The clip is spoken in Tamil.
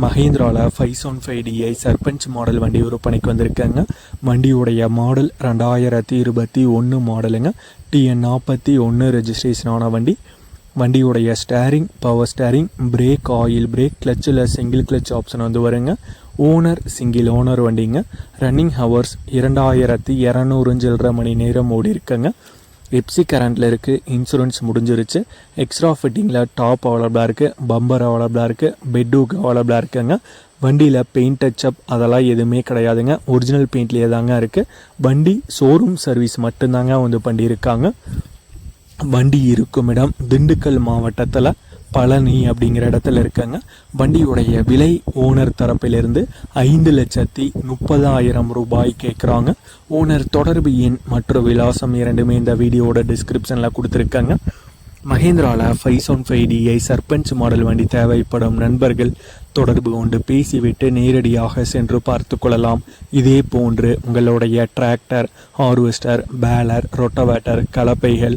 மஹேந்திராவில் five seven five D I Sarpanch model வண்டி விற்பனைக்கு வந்திருக்காங்க. வண்டியுடைய மாடல் ரெண்டாயிரத்தி இருபத்தி ஒன்று மாடலுங்க டிஎன் நாற்பத்தி ஒன்று ரெஜிஸ்ட்ரேஷனான வண்டி. வண்டியுடைய steering power steering brake oil brake கிளச்சில் single clutch option வந்து வருங்க. ஓனர் சிங்கிள் ஓனர் வண்டிங்க. ரன்னிங் ஹவர்ஸ் இரண்டாயிரத்தி இரநூறு சில்லரை மணி நேரம் ஓடி இருக்குங்க பெப்சி கரண்டில் இருக்குது இன்சூரன்ஸ் முடிஞ்சிருச்சு. எக்ஸ்ட்ரா ஃபிட்டிங்கில் டாப் அவைலபிளாக இருக்குது பம்பர் அவைலபிளாக இருக்குது பெட்டுக்கு அவைலபிளாக இருக்குங்க. வண்டியில் பெயிண்ட் டச்சப் அதெல்லாம் எதுவுமே கிடையாதுங்க. ஒரிஜினல் பெயிண்ட்லேயே தாங்க இருக்குது வண்டி ஷோரூம் சர்வீஸ் மட்டும்தாங்க வந்து பண்ணியிருக்காங்க. வண்டி இருக்கும் இடம் திண்டுக்கல் மாவட்டத்தில். பழனி அப்படிங்கிற இடத்துல இருக்காங்க. வண்டியுடைய விலை ஓனர் தரப்பிலிருந்து ஐந்து லட்சத்தி முப்பதாயிரம் ரூபாய் கேட்குறாங்க ஓனர் தொடர்பு எண் மற்றும் விலாசம் இரண்டுமே இந்த வீடியோட டிஸ்கிரிப்ஷனில் கொடுத்துருக்காங்க. மகேந்திராவில் five seven five D I Sarpanch model வண்டி தேவைப்படும் நண்பர்கள் தொடர்பு கொண்டு பேசிவிட்டு நேரடியாக சென்று பார்த்து கொள்ளலாம். இதே போன்று உங்களுடைய டிராக்டர் ஹார்வெஸ்டர் பேலர் ரொட்டவேட்டர் கலப்பைகள்